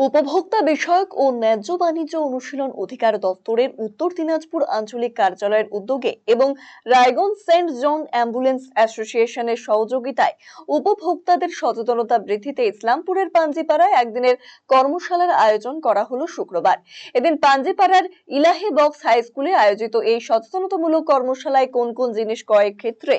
উপভোক্তা বিষয়ক ও ন্যায্য বাণিজ্য অনুশীলন অধিকার দপ্তরের উত্তর দিনাজপুর আঞ্চলিক কার্যালয়ের উদ্যোগে এবং রায়গঞ্জ সেন্ট জন অ্যাম্বুলেন্স অ্যাসোসিয়েশনের সহযোগিতায় উপভোক্তাদের সচেতনতা বৃদ্ধিতে ইসলামপুরের পাঞ্জিপাড়ায় একদিনের কর্মশালার আয়োজন করা হলো শুক্রবার। এদিন পাঞ্জিপাড়ার ইলাহে বক্স হাই স্কুলে আয়োজিত এই সচেতনতামূলক কর্মশালায় কোন কোন জিনিস ক্রয়ের ক্ষেত্রে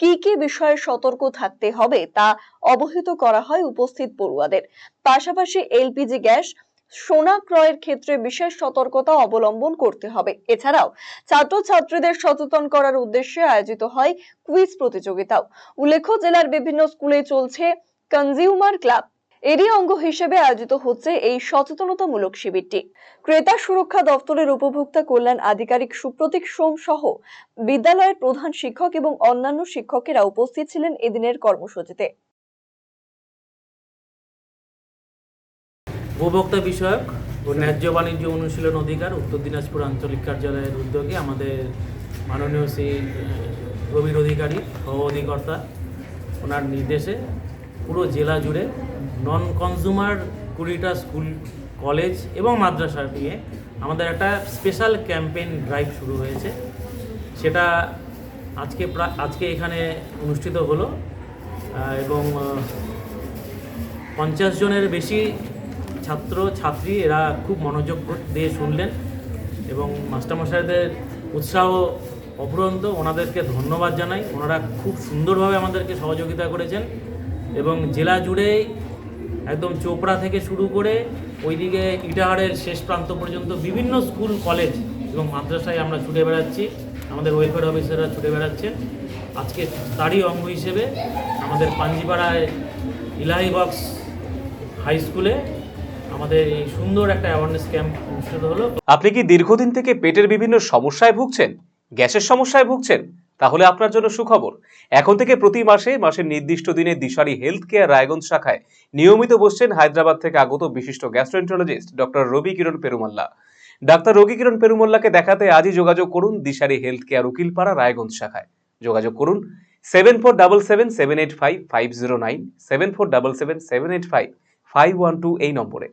কি কি বিষয়ে সতর্ক থাকতে হবে তা অবহিত করা হয় উপস্থিত পড়ুয়াদের। পাশাপাশি এলপিজি গ্যাস সোনা ক্রয়ের ক্ষেত্রে বিশেষ সতর্কতা অবলম্বন করতে হবে। এছাড়াও ছাত্রছাত্রীদের সচেতন করার উদ্দেশ্যে আয়োজিত হয় কুইজ প্রতিযোগিতাও। উল্লেখ্য, জেলার বিভিন্ন স্কুলে চলছে কনজিউমার ক্লাব। এরই অঙ্গ হিসেবে আয়োজিত হচ্ছে এই সচেতনতামূলক শিবিরটি। ক্রেতা সুরক্ষা দপ্তরের উপভোক্তা কল্যাণ আধিকারিক সুপ্রতীক সোম সহ বিদ্যালয়ের প্রধান শিক্ষক এবং অন্যান্য শিক্ষকেরা উপস্থিত ছিলেন এদিনের কর্মসূচিতে। উপভোক্তা বিষয়ক ও ন্যায্য বাণিজ্য অনুশীলন অধিকার উত্তর দিনাজপুর আঞ্চলিক কার্যালয়ের উদ্যোগে আমাদের মাননীয় শ্রী আহ, প্রবীর অধিকারী সহ অধিকর্তা ওনার নির্দেশে পুরো জেলা জুড়ে নন কনজিউমার কুড়িটা স্কুল কলেজ এবং মাদ্রাসা নিয়ে আমাদের একটা স্পেশাল ক্যাম্পেইন ড্রাইভ শুরু হয়েছে। সেটা আজকে আজকে এখানে অনুষ্ঠিত হলো এবং পঞ্চাশ জনের বেশি ছাত্র, ছাত্রী, এরা খুব মনোযোগ দিয়ে শুনলেন এবং মাস্টারমশাইদের উৎসাহ অফুরন্ত। ওনাদেরকে ধন্যবাদ জানাই। ওনারা খুব সুন্দরভাবে আমাদেরকে সহযোগিতা করেছেন এবং জেলা জুড়েই একদম চোপড়া থেকে শুরু করে ওইদিকে ইটাহারের শেষ প্রান্ত পর্যন্ত বিভিন্ন স্কুল, কলেজ এবং মাদ্রাসায় আমরা ছুটে বেড়াচ্ছি। আমাদের ওয়েলফেয়ার অফিসাররা ছুটে বেড়াচ্ছেন। আজকে তারই অঙ্গ হিসেবে আমাদের পাঞ্জিপাড়ায় ইলাহি বক্স হাই স্কুলে আমাদের এই সুন্দর একটা অ্যাওয়ারনেস ক্যাম্প অনুষ্ঠিত হলো। আপনি কি দীর্ঘদিন থেকে পেটের বিভিন্ন সমস্যায় ভুগছেন? গ্যাসের সমস্যায় ভুগছেন? তাহলে আপনার জন্য সুখবর। এখন থেকে প্রতি মাসে, মাসের নির্দিষ্ট দিনে দিশারি হেলথ কেয়ার রায়গঞ্জ শাখায় নিয়মিত বসছেন হায়দ্রাবাদ থেকে আগত বিশিষ্ট gastroenterologist doctor Ravi Kiran Perumalla. Doctor Ravi Kiran পেরুমাল্লাকে দেখাতে আজই যোগাযোগ করুন দিশারি হেলথ কেয়ার উকিলপাড়া রায়গঞ্জ শাখায়। যোগাযোগ করুন seven four double seven seven eight five five zero nine seven four double seven seven eight five five one two এই নম্বরে।